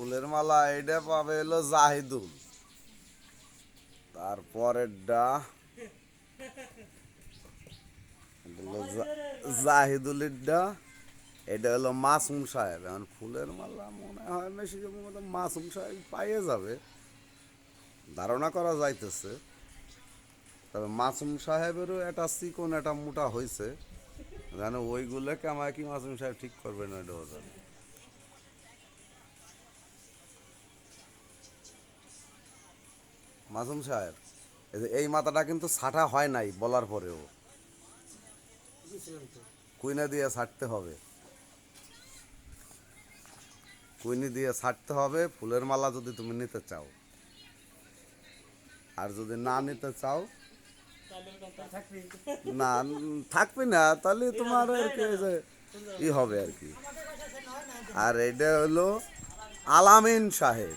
ফুলের মালা এটা পাবে হলো জাহিদুল। তারপরেরটা এটা জাহিদুলেরটা এটা হলো মাসুম সাহেব। এখন ফুলের মালা মনে হয় বেশি মতো মাসুম সাহেব পাইয়ে যাবে। ধারণা করা যাইতেছে। তবে মাসুম সাহেবেরও একটা চিকন এটা মোটা হয়েছে জানো ওইগুলো কামায় কি মাসুম সাহেব ঠিক করবে না, এটা মাসুম সাহেব এই যে এই মাথাটা কিন্তু ছাটা হয় নাই বলার পরেও। কুইনা দিয়ে ছাড়তে হবে। কুইনি দিয়ে ছাড়তে হবে ফুলের মালা যদি তুমি নিতে চাও। আর যদি না নিতে চাও না থাকবে না তাহলে তোমার আর কি ই হবে আর কি। আর এটা হলো আলামিন সাহেব।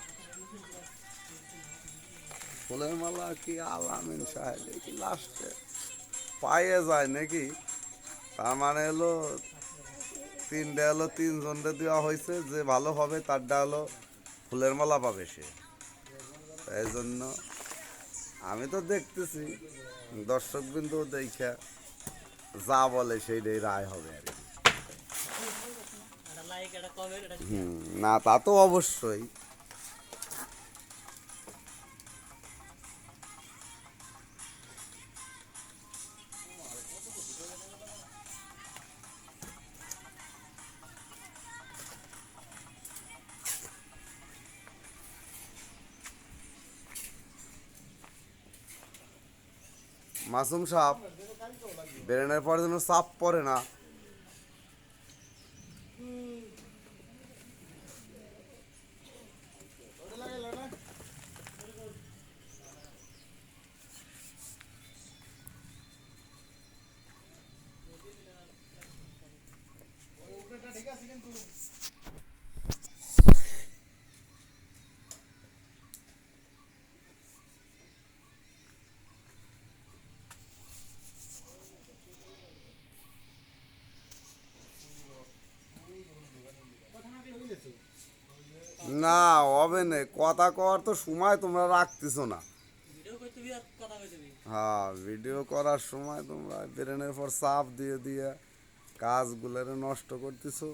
ফুলের মালা কি আলামিন সাহেব কি লাস্টে পায়ে যায় নাকি? তার মানে হলো তিনটা হলো তিনজনটা দেওয়া হয়েছে যে ভালো হবে তারটা হলো ফুলের মালা পাবে সে। এই জন্য আমি তো দেখতেছি দর্শক বিন্দু দেখা যা বলে সেইটাই রায় হবে আর কি। হুম, না তা তো অবশ্যই। মাসুম সাপ বেরেনের পরে যেন সাপ পড়ে না। না হবে না। কথা কওয়ার তো সময় তোমরা রাখতেছো না। হ্যাঁ ভিডিও করার সময় তোমরা ব্রেনের পর চাপ দিয়ে দিয়ে কাজগুলোরে নষ্ট করতেছো।